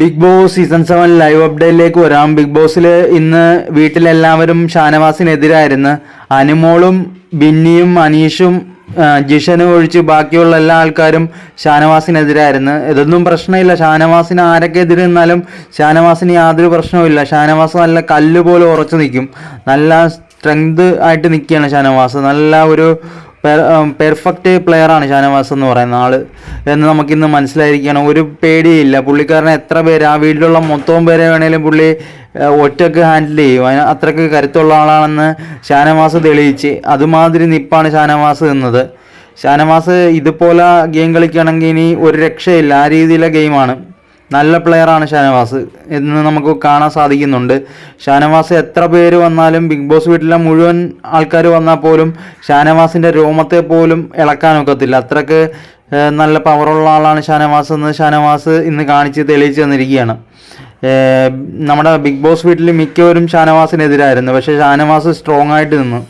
Bigg Boss season seven live അപ്ഡേറ്റിലേക്ക് വരാം. Big ബോസിൽ ഇന്ന് വീട്ടിലെല്ലാവരും ഷാനവാസിനെതിരായിരുന്നു. അനുമോളും ബിന്നിയും അനീഷും ജിഷനും ഒഴിച്ച് ബാക്കിയുള്ള എല്ലാ ആൾക്കാരും ഷാനവാസിനെതിരായിരുന്നു. ഇതൊന്നും പ്രശ്നമില്ല. ഷാനവാസിന് ആരൊക്കെ നിന്നാലും ഷാനവാസിന് യാതൊരു പ്രശ്നവുമില്ല ഷാനവാസ് നല്ല കല്ല് പോലെ ഉറച്ചു നിൽക്കും. നല്ല സ്ട്രെങ്ത് ആയിട്ട് നിൽക്കുകയാണ് ഷാനവാസ്. നല്ല ഒരു പെർഫെക്റ്റ് പ്ലെയറാണ് ഷാനവാസ് എന്ന് പറയുന്ന ആൾ. എന്ന് നമുക്കിന്ന് മനസ്സിലായിരിക്കണം. ഒരു പേടിയില്ല. പുള്ളിക്കാരനെ എത്ര പേര് ആ വീട്ടിലുള്ള മൊത്തവും പേരെ വേണേലും പുള്ളി ഒറ്റയ്ക്ക് ഹാൻഡിൽ ചെയ്യും. അതിന് അത്രയ്ക്ക് കരുത്തുള്ള ആളാണെന്ന് ഷാനവാസ് തെളിയിച്ച്. അതുമാതിരി നിപ്പാണ് ഷാനവാസ് നിന്നത് ഷാനവാസ് ഇതുപോലെ ഗെയിം കളിക്കുകയാണെങ്കിൽ ഇനി ഒരു രക്ഷയില്ല. ആ രീതിയിലെ ഗെയിമാണ് നല്ല പ്ലെയറാണ് ഷാനവാസ്. എന്ന് നമുക്ക് കാണാൻ സാധിക്കുന്നുണ്ട്. ഷാനവാസ് എത്ര പേര് വന്നാലും ബിഗ് ബോസ് വീട്ടിലെ മുഴുവൻ ആൾക്കാർ വന്നാൽ പോലും ഷാനവാസിന്റെ രോമത്തെ പോലും ഇളക്കാൻ ഒക്കത്തില്ല. അത്രയ്ക്ക് നല്ല പവറുള്ള ആളാണ് ഷാനവാസ് എന്ന് ഷാനവാസ് ഇന്ന് കാണിച്ച് തെളിയിച്ചു തന്നിരിക്കുകയാണ്. നമ്മുടെ ബിഗ് ബോസ് വീട്ടിൽ മിക്കവരും ഷാനവാസിനെതിരായിരുന്നു. പക്ഷേ ഷാനവാസ് സ്ട്രോങ് ആയിട്ട് നിന്നു.